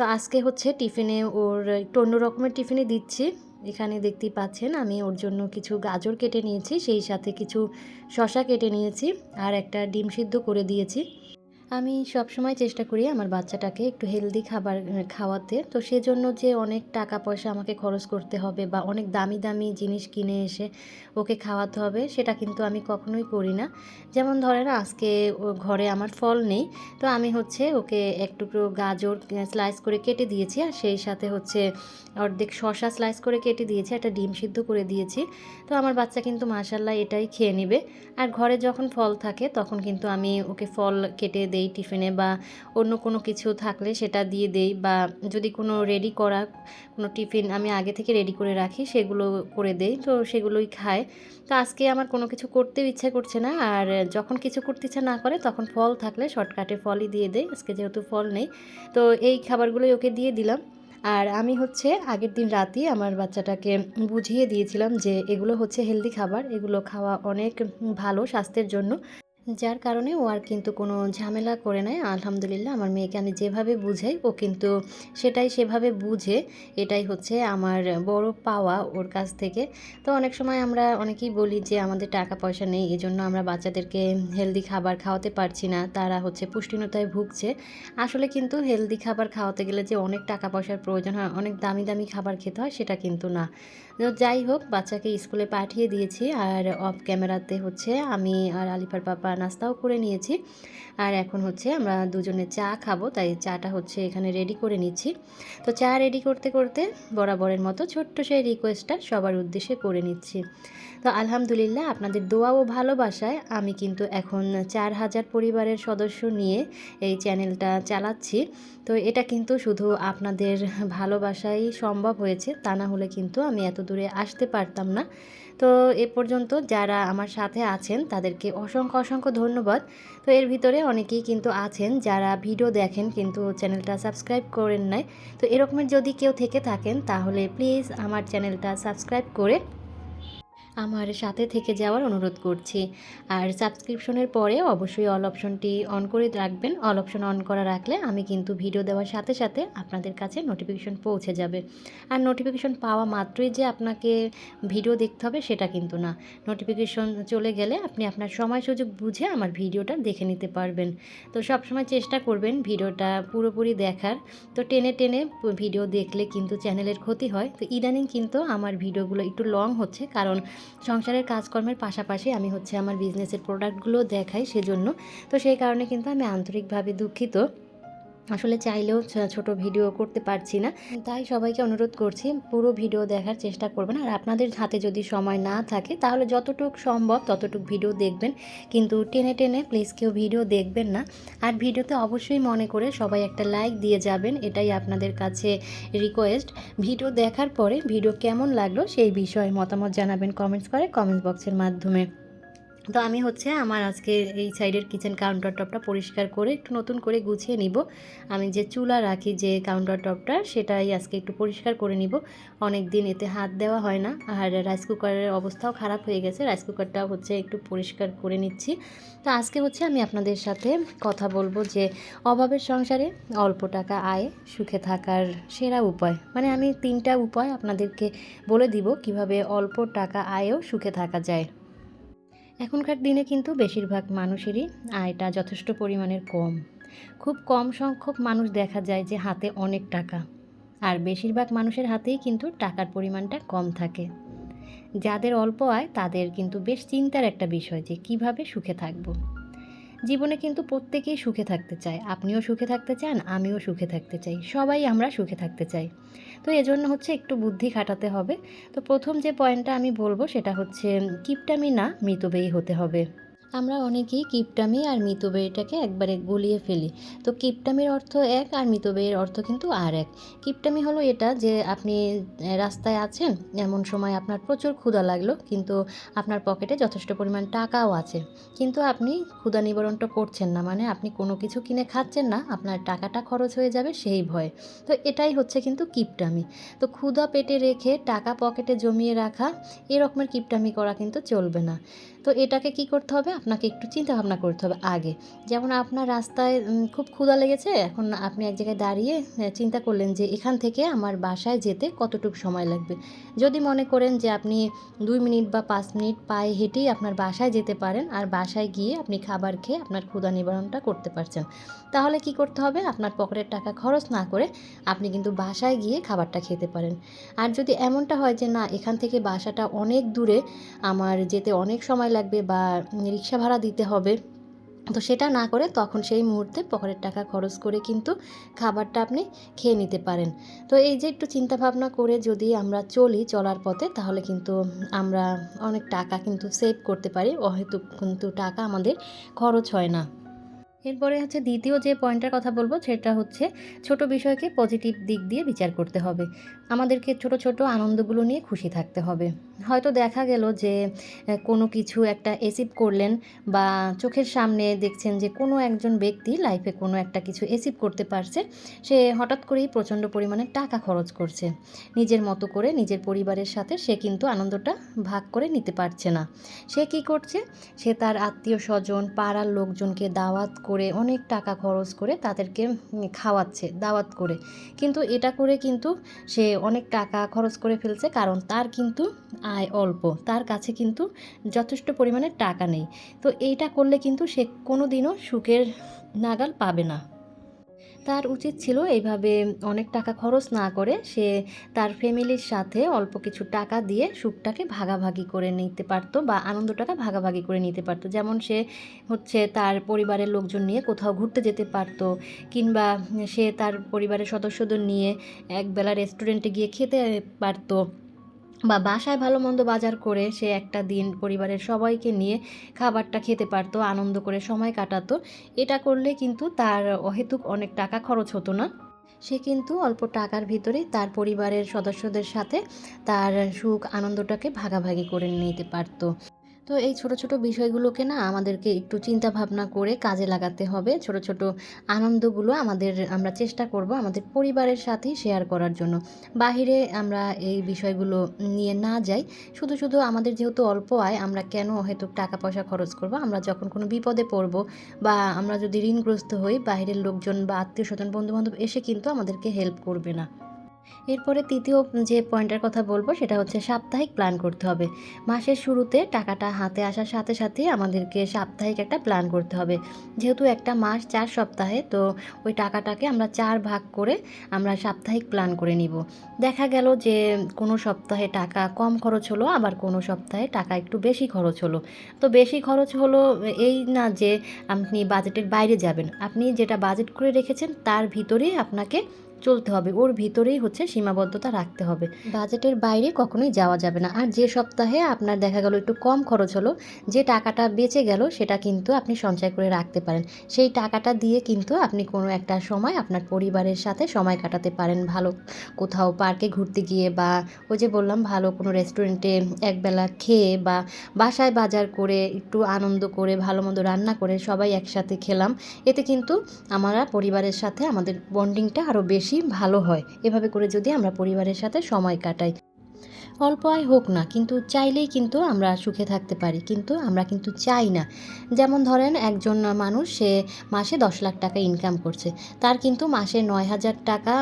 তো আজকে হচ্ছে টিফিনে ওর একটু অন্য রকমের টিফিনে দিচ্ছি। এখানে দেখতেই পাচ্ছেন আমি ওর জন্য কিছু গাজর কেটে নিয়েছি, সেই সাথে কিছু শশা কেটে নিয়েছি আর একটা ডিম সিদ্ধ করে দিয়েছি। আমি সব সময় চেষ্টা করি আমার বাচ্চাটাকে একটু হেলদি খাবার খাওয়াতে। তো সেজন্য যে অনেক টাকা পয়সা আমাকে খরচ করতে হবে বা অনেক দামি দামি জিনিস কিনে এসে ওকে খাওয়াতে হবে, সেটা কিন্তু আমি কখনোই করি না। যেমন ধরেন আজকে ঘরে আমার ফল নেই, তো আমি হচ্ছে ওকে এক টুকরো গাজর স্লাইস করে কেটে দিয়েছি আর সেই সাথে হচ্ছে অর্ধেক শশা স্লাইস করে কেটে দিয়েছি, একটা ডিম সিদ্ধ করে দিয়েছি। তো আমার বাচ্চা কিন্তু মাশাল্লাহ এটাই খেয়ে নেবে। আর ঘরে যখন ফল থাকে তখন কিন্তু আমি ওকে ফল কেটে দেই। টিফিনে বা অন্য কোনো কিছু থাকলে সেটা দিয়ে দেই বা যদি কোনো রেডি করা কোনো টিফিন আমি আগে থেকে রেডি করে রাখি সেগুলো করে দেই। তো সেগুলোই খায় তো আজকে আমার কোনো কিছু করতেও ইচ্ছে করছে না। আর যখন কিছু করতে ইচ্ছা না করে তখন ফল থাকলে শর্টকাটে ফলই দিয়ে দেয় আজকে যেহেতু ফল নেই। তো এই খাবারগুলোই ওকে দিয়ে দিলাম। আর আমি হচ্ছে আগের দিন রাতেই আমার বাচ্চাটাকে বুঝিয়ে দিয়েছিলাম যে এগুলো হচ্ছে হেলদি খাবার। এগুলো খাওয়া অনেক ভালো স্বাস্থ্যের জন্য। যার কারণে ও আর কিন্তু কোনো ঝামেলা করে নেয় আলহামদুলিল্লাহ, আমার মেয়েকে আমি যেভাবে বুঝাই, ও কিন্তু সেটাই সেভাবে বুঝে। এটাই হচ্ছে আমার বড় পাওয়া ওর কাছ থেকে। তো অনেক সময় আমরা অনেকেই বলি যে, আমাদের টাকা পয়সা নেই, এজন্য আমরা বাচ্চাদেরকে হেলদি খাবার খাওয়াতে পারছি না। তারা হচ্ছে পুষ্টিনতায় ভুগছে। আসলে কিন্তু হেলদি খাবার খাওয়াতে গেলে যে অনেক টাকা পয়সার প্রয়োজন হয়, অনেক দামি দামি খাবার খেতে হয়, সেটা কিন্তু না। যাই হোক, বাচ্চাকে স্কুলে পাঠিয়ে দিয়েছি, আর অফ ক্যামেরাতে হচ্ছে আমি আর আলিফার পাপা নাস্তাও করে নিয়েছি। আর এখন হচ্ছে আমরা দুজনে চা খাব, তাই চাটা হচ্ছে এখানে রেডি করে নিচ্ছি। তো চা রেডি করতে করতে বরাবরের মতো ছোট্ট সেই রিকোয়েস্টটা সবার উদ্দেশ্যে করে নিচ্ছি। তো আলহামদুলিল্লাহ আপনাদের দোয়া ও ভালোবাসায় আমি কিন্তু এখন চার হাজার পরিবারের সদস্য নিয়ে এই চ্যানেলটা চালাচ্ছি। তো এটা কিন্তু শুধু আপনাদের ভালোবাসাই সম্ভব হয়েছে, তা না হলে কিন্তু আমি এত দূরে আসতে পারতাম না। তো এ পর্যন্ত যারা আমার সাথে আছেন তাদেরকে অসংখ্য অসংখ্য ধন্যবাদ। তো এর ভিতরে অনেকেই কিন্তু আছেন যারা ভিডিও দেখেন কিন্তু চ্যানেলটা সাবস্ক্রাইব করেন নাই। তো এরকমের যদি কেউ থেকে থাকেন তাহলে প্লিজ আমার চ্যানেলটা সাবস্ক্রাইব করে আমার সাথে থেকে যাওয়ার অনুরোধ করছি। আর সাবস্ক্রিপশনের পরে অবশ্যই অল অপশনটি অন করে রাখবেন। অল অপশন অন করা রাখলে আমি কিন্তু ভিডিও দেওয়ার সাথে সাথে আপনাদের কাছে নোটিফিকেশন পৌঁছে যাবে। আর নোটিফিকেশন পাওয়া মাত্রই যে আপনাকে ভিডিও দেখতে হবে সেটা কিন্তু না। নোটিফিকেশন চলে গেলে আপনি আপনার সময় সুযোগ বুঝে আমার ভিডিওটা দেখে নিতে পারবেন। তো সবসময় চেষ্টা করবেন ভিডিওটা পুরোপুরি দেখার। তো টেনে টেনে ভিডিও দেখলে কিন্তু চ্যানেলের ক্ষতি হয়। তো ইদানিং কিন্তু আমার ভিডিওগুলো একটু লং হচ্ছে। কারণ সংসারের কাজকর্মের পাশাপাশি আমি হচ্ছে আমার বিজনেসের প্রোডাক্টগুলো দেখাই সেজন্য। তো সেই কারণে কিন্তু আমি আন্তরিকভাবে দুঃখিত। আসলে চাইলেও ছোট ভিডিও করতে পারছি না। তাই সবাইকে অনুরোধ করছি, পুরো ভিডিও দেখার চেষ্টা করবেন। আর আপনাদের হাতে যদি সময় না থাকে, তাহলে যতটুক সম্ভব ততটুক ভিডিও দেখবেন। কিন্তু টেনে টেনে প্লিজ কেউ ভিডিও দেখবেন না। আর ভিডিওতে অবশ্যই মনে করে সবাই একটা লাইক দিয়ে যাবেন, এটাই আপনাদের কাছে রিকোয়েস্ট ভিডিও দেখার পরে ভিডিও কেমন লাগল সেই বিষয়ে মতামত জানাবেন কমেন্টস করে, কমেন্টস বক্সের মাধ্যমে। তো আমি হচ্ছে আমার আজকে এই সাইডের কিচেন কাউন্টার টপটা পরিষ্কার করে একটু নতুন করে গুছিয়ে নিব। আমি যে চুলা রাখি যে কাউন্টার টপটা সেটাই আজকে একটু পরিষ্কার করে নিব। অনেক দিন এতে হাত দেওয়া হয় না, আর রাইস কুকারের অবস্থাও খারাপ হয়ে গেছে রাইস কুকারটাও হচ্ছে একটু পরিষ্কার করে নিচ্ছি। তো আজকে হচ্ছে আমি আপনাদের সাথে কথা বলব যে অভাবের সংসারে অল্প টাকা আয়, সুখে থাকার সেরা উপায়। মানে আমি তিনটা উপায় আপনাদেরকে বলে দিব কীভাবে অল্প টাকা আয়েও সুখে থাকা যায়। এখনকার দিনে কিন্তু বেশিরভাগ মানুষেরই আয়টা যথেষ্ট পরিমাণের কম। খুব কম সংখ্যক মানুষ দেখা যায় যে হাতে অনেক টাকা। আর বেশিরভাগ মানুষের হাতেই কিন্তু টাকার পরিমাণটা কম থাকে। যাদের অল্প আয়, তাদের কিন্তু বেশ চিন্তার একটা বিষয় যে কীভাবে সুখে থাকব। জীবনে কিন্তু প্রত্যেকেই সুখে থাকতে চায়। আপনিও সুখে থাকতে চান, আমিও সুখে থাকতে চাই। সবাই আমরা সুখে থাকতে চাই। তো এজন্য হচ্ছে একটু বুদ্ধি খাটাতে হবে। তো প্রথম যে পয়েন্টটা আমি বলব সেটা হচ্ছে কিপটামি না মৃতব্যয়ী হতে হবে। আমরা অনেকেই কিপটামি আর মিতব্যয়টাকে একবারে গুলিয়ে ফেলি। তো কিপটামির অর্থ এক আর মিতব্যয়ের অর্থ কিন্তু আর এক। কিপটামি হলো এটা যে আপনি রাস্তায় আছেন, এমন সময় আপনার প্রচুর ক্ষুধা লাগল, কিন্তু আপনার পকেটে যথেষ্ট পরিমাণ টাকাও আছে। কিন্তু আপনি ক্ষুধা নিবারণটা করছেন না মানে আপনি কোনো কিছু কিনে খাচ্ছেন না, আপনার টাকাটা খরচ হয়ে যাবে সেই ভয়ে। তো এটাই হচ্ছে কিন্তু কিপটামি। তো ক্ষুধা পেটে রেখে টাকা পকেটে জমিয়ে রাখা, এরকমের কিপটামি করা কিন্তু চলবে না। তো এটাকে কি করতে হবে? আপনাকে একটু চিন্তা ভাবনা করতে হবে আগে। যেমন আপনার রাস্তায় খুব ক্ষুধা লেগেছে, এখন আপনি এক জায়গায় দাঁড়িয়ে চিন্তা করলেন যে এখান থেকে আমার বাসায় যেতে কতটুকু সময় লাগবে? যদি মনে করেন যে আপনি দুই মিনিট বা পাঁচ মিনিট পায়ে হেঁটেই আপনার বাসায় যেতে পারেন, আর বাসায় গিয়ে আপনি খাবার খেয়ে আপনার ক্ষুধা নিবারণটা করতে পারছেন, তাহলে কি করতে হবে? আপনার পকেটের টাকা খরচ না করে আপনি কিন্তু বাসায় গিয়ে খাবারটা খেতে পারেন। আর যদি এমনটা হয় যে না, এখান থেকে বাসাটা অনেক দূরে, আমার যেতে অনেক সময় লাগবে বা রিক্সা ভাড়া দিতে হবে। তো সেটা না করে তখন সেই মুহূর্তে পকেটের টাকা খরচ করে কিন্তু খাবারটা আপনি খেয়ে নিতে পারেন। তো এই যে একটু চিন্তা ভাবনা করে যদি আমরা চলি চলার পথে, তাহলে কিন্তু আমরা অনেক টাকা কিন্তু সেভ করতে পারি। অহেতুক কিন্তু টাকা আমাদের খরচ হয় না। এরপরে হচ্ছে দ্বিতীয় যে পয়েন্টের কথা বলব সেটা হচ্ছে ছোট বিষয়কে পজিটিভ দিক দিয়ে বিচার করতে হবে। আমাদেরকে ছোট ছোট আনন্দগুলো নিয়ে খুশি থাকতে হবে। হয়তো দেখা গেল যে কোনো কিছু একটা এসিভ করলেন বা চোখের সামনে দেখছেন যে কোনো একজন ব্যক্তি লাইফে কোনো একটা কিছু এসিভ করতে পারছে, সে হঠাৎ করেই প্রচণ্ড পরিমাণে টাকা খরচ করছে। নিজের মতো করে নিজের পরিবারের সাথে সে কিন্তু আনন্দটা ভাগ করে নিতে পারছে না। সে কি করছে? সে তার আত্মীয় স্বজন, পাড়ার লোকজনকে দাওয়াত করে, অনেক টাকা খরচ করে তাদেরকে খাওয়াচ্ছে, দাওয়াত করে। কিন্তু এটা করে কিন্তু সে অনেক টাকা খরচ করে ফেলছে কারণ তার কিন্তু আয় অল্প, তার কাছে কিন্তু যথেষ্ট পরিমাণে টাকা নেই। তো এইটা করলে কিন্তু সে কোনো দিনও সুখের নাগাল পাবে না। তার উচিত ছিল এইভাবে অনেক টাকা খরচ না করে সে তার ফ্যামিলির সাথে অল্প কিছু টাকা দিয়ে সুখটাকে ভাগাভাগি করে নিতে পারতো বা আনন্দটাকে ভাগাভাগি করে নিতে পারতো। যেমন সে হচ্ছে তার পরিবারের লোকজন নিয়ে কোথাও ঘুরতে যেতে পারতো কিংবা সে তার পরিবারের সদস্যদের নিয়ে একবেলা রেস্টুরেন্টে গিয়ে খেতে পারতো। বা বাসায় ভালো মন্দ বাজার করে সে একটা দিন পরিবারের সবাইকে নিয়ে খাবারটা খেতে পারতো, আনন্দ করে সময় কাটাতো। এটা করলে কিন্তু তার অহেতুক অনেক টাকা খরচ হতো না। সে কিন্তু অল্প টাকার ভিতরেই তার পরিবারের সদস্যদের সাথে তার সুখ আনন্দটাকে ভাগাভাগি করে নিতে পারতো। তো এই ছোট ছোট বিষয়গুলোকে না আমাদেরকে একটু চিন্তা ভাবনা করে কাজে লাগাতে হবে। ছোট ছোট আনন্দগুলো আমাদের, আমরা চেষ্টা করব আমাদের পরিবারের সাথেই শেয়ার করার জন্য। বাহিরে আমরা এই বিষয়গুলো নিয়ে না যাই। শুধু শুধু আমাদের যেহেতু অল্প আয়, আমরা কেন হয়তো টাকা পয়সা খরচ করব? আমরা যখন কোনো বিপদে পড়ব বা আমরা যদি ঋণগ্রস্ত হই বাইরের লোকজন বা আত্মীয় স্বজন বন্ধুবান্ধব এসে কিন্তু আমাদেরকে হেল্প করবে না। এরপরে তৃতীয় যে পয়েন্টের কথা বলব, সেটা হচ্ছে সাপ্তাহিক প্ল্যান করতে হবে। মাসের শুরুতে টাকাটা হাতে আসার সাথে সাথে আমাদেরকে সাপ্তাহিক একটা প্ল্যান করতে হবে। যেহেতু একটা মাস চার সপ্তাহে, তো ওই টাকাটাকে আমরা চার ভাগ করে আমরা সাপ্তাহিক প্ল্যান করে নিব। দেখা গেল যে কোনো সপ্তাহে টাকা কম খরচ হলো, আবার কোনো সপ্তাহে টাকা একটু বেশি খরচ হলো। তো বেশি খরচ হলো এই না যে আপনি বাজেটের বাইরে যাবেন। আপনি যেটা বাজেট করে রেখেছেন, তার ভিতরেই আপনাকে চলতে হবে। ওর ভিতরেই হচ্ছে সীমাবদ্ধতা রাখতে হবে। বাজেটের বাইরে কখনোই যাওয়া যাবে না। আর যে সপ্তাহে আপনার দেখা গেল একটু কম খরচ হলো, যে টাকাটা বেঁচে গেল সেটা কিন্তু আপনি সঞ্চয় করে রাখতে পারেন। সেই টাকাটা দিয়ে কিন্তু আপনি কোনো একটা সময় আপনার পরিবারের সাথে সময় কাটাতে পারেন ভালো। কোথাও পার্কে ঘুরতে গিয়ে বা ওই যে বললাম, ভালো কোনো রেস্টুরেন্টে একবেলা খেয়ে বা বাসায় বাজার করে একটু আনন্দ করে, ভালো মন্দ রান্না করে সবাই একসাথে খেলাম। এতে কিন্তু আমরা পরিবারের সাথে আমাদের বন্ডিংটা আরও বেশি ভালো হয়। এভাবে করে যদি আমরা পরিবারের সাথে সময় কাটাই। অল্প আয় হোক না, কিন্তু চাইলেই কিন্তু আমরা সুখে থাকতে পারি, কিন্তু আমরা কিন্তু চাই না। যেমন ধরেন একজন মানুষ, সে মাসে দশ লাখ টাকা ইনকাম করছে, তার কিন্তু মাসে নয় হাজার টাকা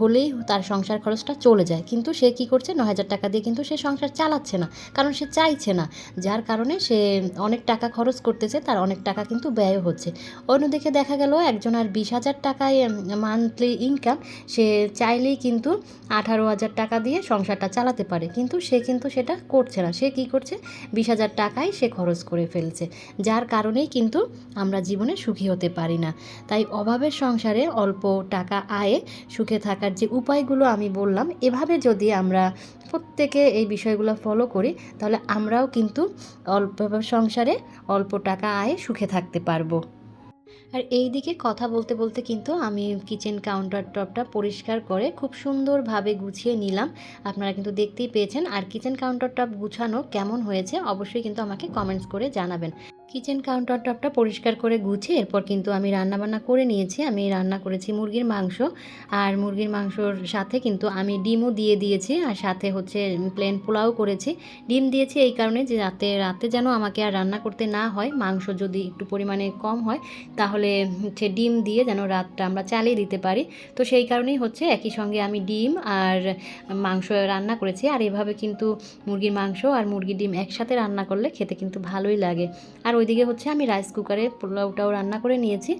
হলেই তার সংসার খরচটা চলে যায়, কিন্তু সে কি করছে? নয় হাজার টাকা দিয়ে কিন্তু সে সংসার চালাচ্ছে না, কারণ সে চাইছে না। যার কারণে সে অনেক টাকা খরচ করতেছে, তার অনেক টাকা কিন্তু ব্যয় হচ্ছে। অন্যদিকে দেখা গেল, একজন আর বিশ হাজার টাকায় মান্থলি ইনকাম সে চাইলেই কিন্তু আঠারো হাজার টাকা দিয়ে সংসারটা চালাতে পারে। কিন্তু সে কিন্তু সেটা করছে না। সে কি করছে? বিশ হাজার টাকাই সে খরচ করে ফেলছে। যার কারণেই কিন্তু আমরা জীবনে সুখী হতে পারি না। তাই অভাবের সংসারে অল্প টাকা আয়ে সুখে থাকার যে উপায়গুলো আমি বললাম, এভাবে যদি আমরা প্রত্যেকে এই বিষয়গুলো ফলো করি, তাহলে আমরাও কিন্তু অল্প সংসারে অল্প টাকা আয়ে সুখে থাকতে পারব। আর এই দিকে কথা বলতে বলতে কিন্তু আমি কিচেন কাউন্টার টপটা পরিষ্কার করে খুব সুন্দরভাবে গুছিয়ে নিলাম। আপনারা কিন্তু দেখতেই পেয়েছেন। আর কিচেন কাউন্টার টপ গুছানো কেমন হয়েছে অবশ্যই কিন্তু আমাকে কমেন্টস করে জানাবেন। কিচেন কাউন্টার টপটা পরিষ্কার করে গুছিয়ে এরপর কিন্তু আমি রান্নাবান্না করে নিয়েছি। আমি রান্না করেছি মুরগির মাংস আর মুরগির মাংসর সাথে কিন্তু আমি ডিমও দিয়ে দিয়েছি আর সাথে হচ্ছে প্লেন পোলাও করেছি। ডিম দিয়েছি এই কারণে যে রাতে রাতে যেন আমাকে আর রান্না করতে না হয়, মাংস যদি একটু পরিমাণে কম হয় তাহলে হচ্ছে ডিম দিয়ে যেন রাতটা আমরা চালিয়ে দিতে পারি। তো সেই কারণেই হচ্ছে একই সঙ্গে আমি ডিম আর মাংস রান্না করেছি আর এভাবে কিন্তু মুরগির মাংস আর মুরগির ডিম একসাথে রান্না করলে খেতে কিন্তু ভালোই লাগে। আর ওইদিকে হচ্ছে আমি রাইস কুকারে পোলাওটাও রান্না করে নিয়েছি।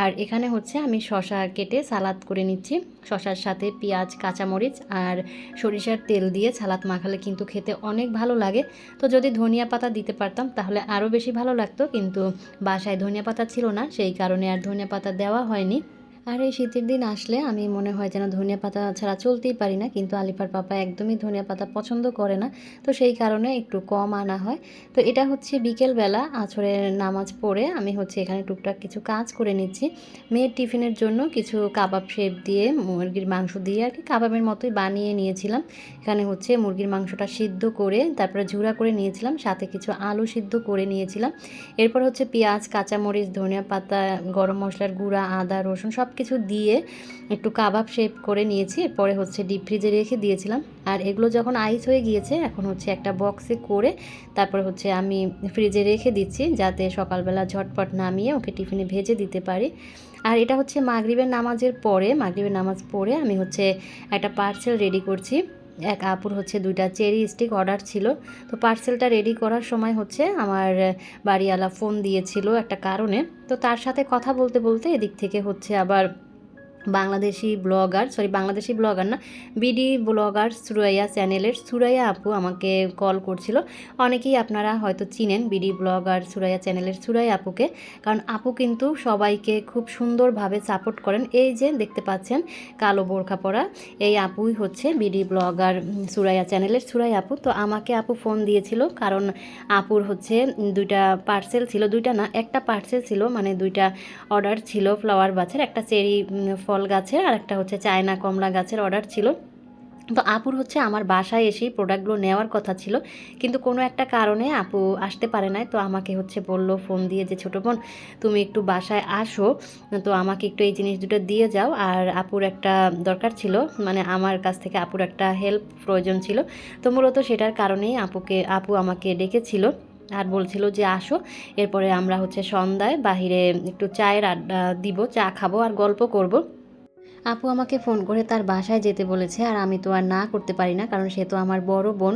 আর এখানে হচ্ছে আমি শশা কেটে সালাদ করে নিচ্ছি। শশার সাথে পেঁয়াজ, কাঁচামরিচ আর সরিষার তেল দিয়ে সালাদ মাখালে কিন্তু খেতে অনেক ভালো লাগে। তো যদি ধনিয়া পাতা দিতে পারতাম তাহলে আরও বেশি ভালো লাগতো, কিন্তু বাসায় ধনিয়া পাতা ছিল না, সেই কারণে আর ধনিয়া পাতা দেওয়া হয়নি। আর এই শীতের দিন আসলে আমি মনে হয় যেন ধনিয়া পাতা ছাড়া চলতেই পারি না। কিন্তু আলিফার পাপা একদমই ধনিয়া পাতা পছন্দ করে না। তো সেই কারণে একটু কম আনা হয়। তো এটা হচ্ছে বিকেলবেলা আছরের নামাজ পড়ে আমি হচ্ছে এখানে টুকটাক কিছু কাজ করে নিচ্ছি। মেয়ের টিফিনের জন্য কিছু কাবাব শেপ দিয়ে মুরগির মাংস দিয়ে আর কি কাবাবের মতোই বানিয়ে নিয়েছিলাম। এখানে হচ্ছে মুরগির মাংসটা সিদ্ধ করে তারপরে ঝুরা করে নিয়েছিলাম। সাথে কিছু আলু সিদ্ধ করে নিয়েছিলাম। এরপর হচ্ছে পেঁয়াজ, কাঁচামরিচ, ধনিয়া পাতা, গরম মশলার গুঁড়া, আদা, রসুন সব কিছু দিয়ে একটু কাবাব শেপ করে নিয়েছি। এরপরে হচ্ছে ডিপ ফ্রিজে রেখে দিয়েছিলাম। আর এগুলো যখন আইস হয়ে গিয়েছে, এখন হচ্ছে একটা বক্সে করে তারপরে হচ্ছে আমি ফ্রিজে রেখে দিচ্ছি যাতে সকালবেলা ঝটপট নামিয়ে ওকে টিফিনে ভেজে দিতে পারি। আর এটা হচ্ছে মাগরিবের নামাজের পরে, মাগরিবের নামাজ পড়ে আমি হচ্ছে একটা পার্সেল রেডি করছি। এক আপুর হচ্ছে দুইটা চেরি স্টিক অর্ডার ছিল। তো পার্সেলটা রেডি করার সময় হচ্ছে আমার বাড়িওয়ালা ফোন দিয়েছিল একটা কারণে। তো তার সাথে কথা বলতে বলতে এদিক থেকে হচ্ছে আবার Bangladeshi blogger sorry Bangladeshi blogger না, বিডি ব্লগার সুরাইয়া চ্যানেলের সুরাইয়া আপু আমাকে কল করছিল। অনেকেই আপনারা হয়তো চিনেন বিডি ব্লগার সুরাইয়া চ্যানেলের সুরাইয়া আপুকে, কারণ আপু কিন্তু সবাইকে খুব সুন্দরভাবে সাপোর্ট করেন। এই যে দেখতে পাচ্ছেন কালো বোরখা পরা, এই আপুই হচ্ছে বিডি ব্লগার সুরাইয়া চ্যানেলের সুরাই আপু। তো আমাকে আপু ফোন দিয়েছিল, কারণ আপুর হচ্ছে দুইটা পার্সেল ছিল, দুইটা না, একটা পার্সেল ছিল মানে দুইটা অর্ডার ছিল ফ্লাওয়ার বাছের একটা চেরি ফল গাছের আর একটা হচ্ছে চায়না কমলা গাছের অর্ডার ছিল। তো আপুর হচ্ছে আমার বাসায় এসেই প্রোডাক্টগুলো নেওয়ার কথা ছিল। কিন্তু কোনো একটা কারণে আপু আসতে পারে নাই, তো আমাকে হচ্ছে বলল ফোন দিয়ে যে, ছোটো বোন, তুমি একটু বাসায় আসো। তো আমাকে একটু এই জিনিস দুটো দিয়ে যাও। আর আপুর একটা দরকার ছিল মানে আমার কাছ থেকে আপুর একটা হেল্প প্রয়োজন ছিল। তো মূলত সেটার কারণেই আপুকে, আপু আমাকে ডেকেছিল আর বলছিল যে, আসো। এরপরে আমরা হচ্ছে সন্ধ্যায় বাহিরে একটু চায়ের আড্ডা দিব, চা খাব আর গল্প করব। আপু আমাকে ফোন করে তার বাসায় যেতে বলেছে আর আমি তো আর না করতে পারি না, কারণ সে তো আমার বড় বোন।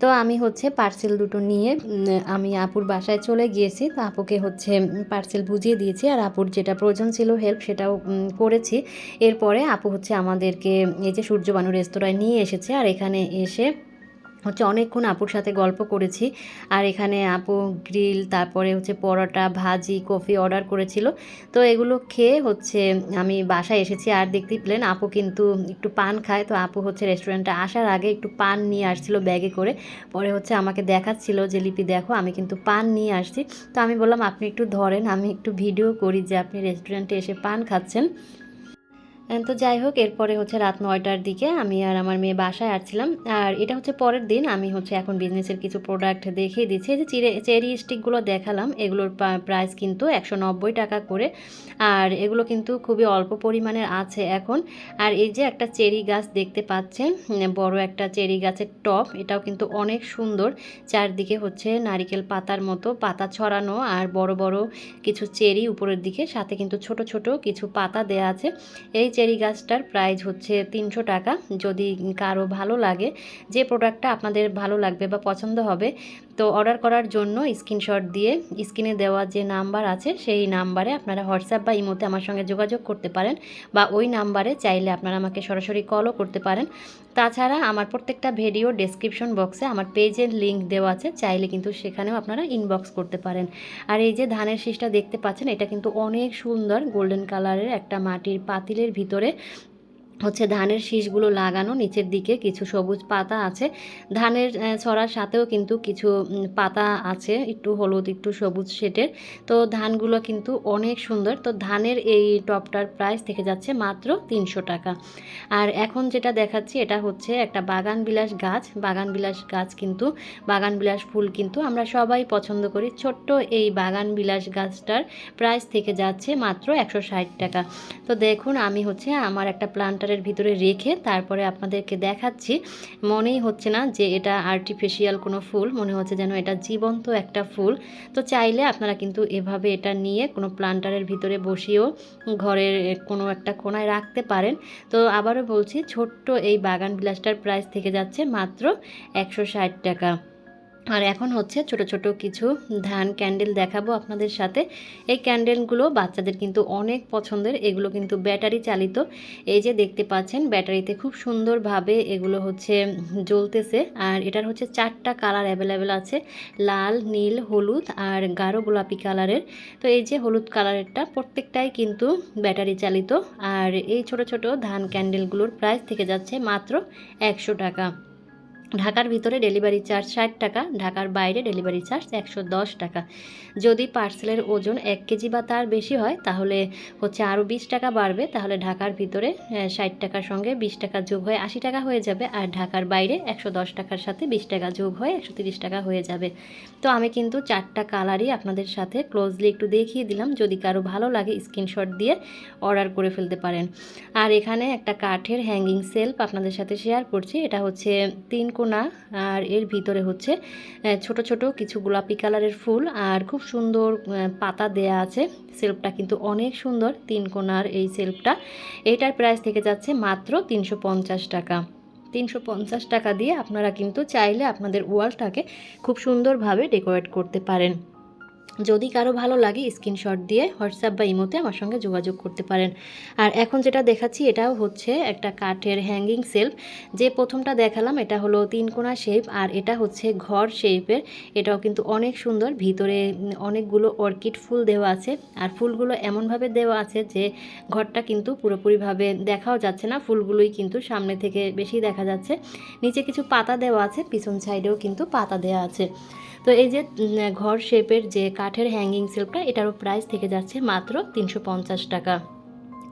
তো আমি হচ্ছে পার্সেল দুটো নিয়ে আমি আপুর বাসায় চলে গিয়েছি। তো আপুকে হচ্ছে পার্সেল বুঝিয়ে দিয়েছি আর আপুর যেটা প্রয়োজন ছিল হেল্প সেটাও করেছি। এরপরে আপু হচ্ছে আমাদেরকে এই যে সূর্যবানু রেস্তোরাঁয় নিয়ে এসেছে আর এখানে এসে হচ্ছে অনেকক্ষণ আপুর সাথে গল্প করেছি। আর এখানে আপু গ্রিল, তারপরে হচ্ছে পরোটা, ভাজি, কফি অর্ডার করেছিল। তো এগুলো খেয়ে হচ্ছে আমি বাসায় এসেছি। আর দেখতেই পেলেন, আপু কিন্তু একটু পান খায়। তো আপু হচ্ছে রেস্টুরেন্টে আসার আগে একটু পান নিয়ে আসছিল ব্যাগে করে। পরে হচ্ছে আমাকে দেখাচ্ছিল যে, লিপি দেখো, আমি কিন্তু পান নিয়ে আসছি। তো আমি বললাম, আপনি একটু ধরেন, আমি একটু ভিডিও করি যে, আপনি রেস্টুরেন্টে এসে পান খাচ্ছেন। তো যাই হোক, এরপরে হচ্ছে রাত নয়টার দিকে আমি আর আমার মেয়ে বাসায় আসছিলাম। আর এটা হচ্ছে পরের দিন, আমি হচ্ছে এখন বিজনেসের কিছু প্রোডাক্ট দেখিয়ে দিচ্ছি। যে চিরে চেরি স্টিকগুলো দেখালাম, এগুলোর প্রাইস কিন্তু একশো নব্বই টাকা করে। আর এগুলো কিন্তু খুবই অল্প পরিমাণের আছে এখন। আর এই যে একটা চেরি গাছ দেখতে পাচ্ছেন বড় একটা চেরি গাছের টপ এটাও কিন্তু অনেক সুন্দর। চারদিকে হচ্ছে নারিকেল পাতার মতো পাতা ছড়ানো, আর বড় বড় কিছু চেরি উপরের দিকে, সাথে কিন্তু ছোট ছোট কিছু পাতা দেয়া আছে। এই চেরি গাছটার প্রাইস হচ্ছে তিনশো টাকা। যদি কারও ভালো লাগে, যে প্রোডাক্টটা আপনাদের ভালো লাগবে বা পছন্দ হবে, তো অর্ডার করার জন্য স্ক্রিনশট দিয়ে স্ক্রিনে দেওয়া যে নাম্বার আছে, সেই নাম্বারে আপনারা হোয়াটসঅ্যাপ বা ইমোতে আমার সঙ্গে যোগাযোগ করতে পারেন বা ওই নাম্বারে চাইলে আপনারা আমাকে সরাসরি কলও করতে পারেন। তাছাড়া আমার প্রত্যেকটা ভিডিও ডেসক্রিপশন বক্সে আমার পেজের লিঙ্ক দেওয়া আছে, চাইলে কিন্তু সেখানেও আপনারা ইনবক্স করতে পারেন। আর এই যে ধানের শীষটা দেখতে পাচ্ছেন, এটা কিন্তু অনেক সুন্দর গোল্ডেন কালারের একটা মাটির পাতিলের ভিতরে monitore হচ্ছে ধানের শীষগুলো লাগানো, নিচের দিকে কিছু সবুজ পাতা আছে। ধানের ছড়ার সাথেও কিন্তু কিছু পাতা আছে, একটু হলুদ, একটু সবুজ শেটের তো ধানগুলো কিন্তু অনেক সুন্দর। তো ধানের এই টপটার প্রাইস থেকে যাচ্ছে মাত্র তিনশো টাকা। আর এখন যেটা দেখাচ্ছি, এটা হচ্ছে একটা বাগান বিলাস গাছ। বাগান বিলাস গাছ কিন্তু, বাগান বিলাস ফুল কিন্তু আমরা সবাই পছন্দ করি। ছোট্ট এই বাগান বিলাস গাছটার প্রাইস থেকে যাচ্ছে মাত্র একশো ষাট টাকা। তো দেখুন, আমি হচ্ছে আমার একটা প্লান্টারের ভিতরে রেখে তারপরে আপনাদেরকে দেখাচ্ছি। মনেই হচ্ছে না যে এটা আর্টিফিশিয়াল কোনো ফুল, মনে হচ্ছে যেন এটা জীবন্ত একটা ফুল। তো চাইলে আপনারা কিন্তু এভাবে এটা নিয়ে কোনো প্লান্টারের ভিতরে বসিয়েও ঘরের কোনো একটা কোনায় রাখতে পারেন। তো আবারও বলছি, ছোট্ট এই বাগান বিলাসটার প্রাইস থেকে যাচ্ছে মাত্র একশো ষাট টাকা। আর এখন হচ্ছে ছোট ছোট কিছু ধান ক্যান্ডেল দেখাবো আপনাদের সাথে। এই ক্যান্ডেলগুলো বাচ্চাদের কিন্তু অনেক পছন্দের, এগুলো কিন্তু ব্যাটারি চালিত। এই যে দেখতে পাচ্ছেন ব্যাটারিতে খুব সুন্দরভাবে এগুলো হচ্ছে জ্বলতেছে। আর এটার হচ্ছে চারটা কালার অ্যাভেলেবেল আছে, লাল, নীল, হলুদ আর গাঢ় গোলাপি কালারের তো এই যে হলুদ কালারেরটা প্রত্যেকটাই কিন্তু ব্যাটারি চালিত। আর এই ছোট ছোট ধান ক্যান্ডেলগুলোর প্রাইস থেকে যাচ্ছে মাত্র একশো টাকা। ঢাকার ভিতরে ডেলিভারি চার্জ ষাট টাকা, ঢাকার বাইরে ডেলিভারি চার্জ একশো দশ টাকা। যদি পার্সেলের ওজন এক কেজি বা তার বেশি হয়, তাহলে হচ্ছে আরও বিশ টাকা বাড়বে। তাহলে ঢাকার ভিতরে ষাট টাকার সঙ্গে বিশ টাকা যোগ হয়ে আশি টাকা হয়ে যাবে। আর ঢাকার বাইরে একশো দশ টাকার সাথে বিশ টাকা যোগ হয়ে একশো তিরিশ টাকা হয়ে যাবে। তো আমি কিন্তু চারটা কালারই আপনাদের সাথে ক্লোজলি একটু দেখিয়ে দিলাম। যদি কারও ভালো লাগে, স্ক্রিনশট দিয়ে অর্ডার করে ফেলতে পারেন। আর এখানে একটা কাঠের হ্যাঙ্গিং সেলফ আপনাদের সাথে শেয়ার করছি। এটা হচ্ছে তিন কোনা আর এর ভিতরে হচ্ছে ছোট ছোট কিছু গোলাপি কালারের ফুল আর খুব সুন্দর পাতা দেয়া আছে। সেলফটা কিন্তু অনেক সুন্দর, তিন কোনার এই সেলফটা। এটার প্রাইস থেকে যাচ্ছে মাত্র তিনশো পঞ্চাশ টাকা। তিনশো পঞ্চাশ টাকা দিয়ে আপনারা কিন্তু চাইলে আপনাদের ওয়ালটাকে খুব সুন্দরভাবে ডেকোরেট করতে পারেন। যদি কারও ভালো লাগে, স্ক্রিনশট দিয়ে হোয়াটসঅ্যাপ বা ইমোতে আমার সঙ্গে যোগাযোগ করতে পারেন। আর এখন যেটা দেখাচ্ছি, এটাও হচ্ছে একটা কাঠের হ্যাঙ্গিং সেলফ যে প্রথমটা দেখালাম, এটা হলো তিন কোণা শেপ আর এটা হচ্ছে ঘর শেপের এটাও কিন্তু অনেক সুন্দর। ভিতরে অনেকগুলো অর্কিড ফুল দেওয়া আছে। আর ফুলগুলো এমনভাবে দেওয়া আছে যে ঘরটা কিন্তু পুরোপুরিভাবে দেখাও যাচ্ছে না। ফুলগুলোই কিন্তু সামনে থেকে বেশি দেখা যাচ্ছে। নিচে কিছু পাতা দেওয়া আছে, পিছন সাইডেও কিন্তু পাতা দেওয়া আছে। তো এই যে ঘর শেপের যে কাঠের হ্যাঙ্গিং সিল্কটা এটারও প্রাইস থেকে যাচ্ছে মাত্র তিনশো পঞ্চাশ টাকা।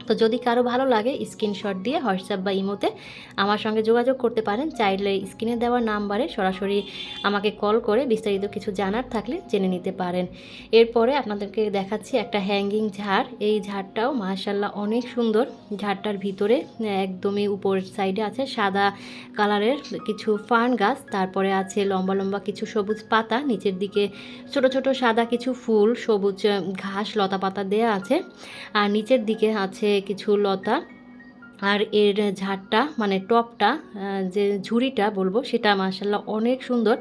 তো যদি কারও ভালো লাগে স্ক্রিনশট দিয়ে হোয়াটসঅ্যাপ বা ইমোতে আমার সঙ্গে যোগাযোগ করতে পারেন। চাইলে স্ক্রিনে দেওয়া নাম্বারে সরাসরি আমাকে কল করে বিস্তারিত কিছু জানার থাকলে জেনে নিতে পারেন। এরপরে আপনাদেরকে দেখাচ্ছি একটা হ্যাঙ্গিং ঝাড়। এই ঝাড়টাও মাশাল্লাহ অনেক সুন্দর। ঝাড়টার ভিতরে একদমই উপরের সাইডে আছে সাদা কালারের কিছু ফার্ন গাছ, তারপরে আছে লম্বা লম্বা কিছু সবুজ পাতা, নিচের দিকে ছোট ছোট সাদা কিছু ফুল, সবুজ ঘাস লতা পাতা দেয়া আছে। আর নিচের দিকে আছে কিছু লতা আর এর ঝাড়টা মানে টপটা যে ঝুড়িটা বলব, সেটা মাসাল্লাহ অনেক সুন্দর।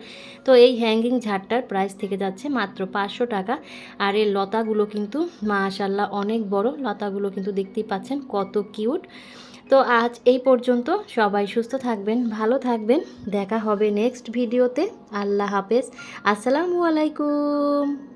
তো এই হ্যাঙ্গিং ঝাড়টার প্রাইস থেকে যাচ্ছে মাত্র পাঁচশো টাকা। আর এর লতাগুলো কিন্তু মাশাল্লাহ অনেক বড়, লতাগুলো কিন্তু দেখতেই পাচ্ছেন কত কিউট তো আজ এই পর্যন্ত সবাই সুস্থ থাকবেন, ভালো থাকবেন। দেখা হবে নেক্সট ভিডিওতে আল্লাহ হাফেজ। আসসালামু আলাইকুম।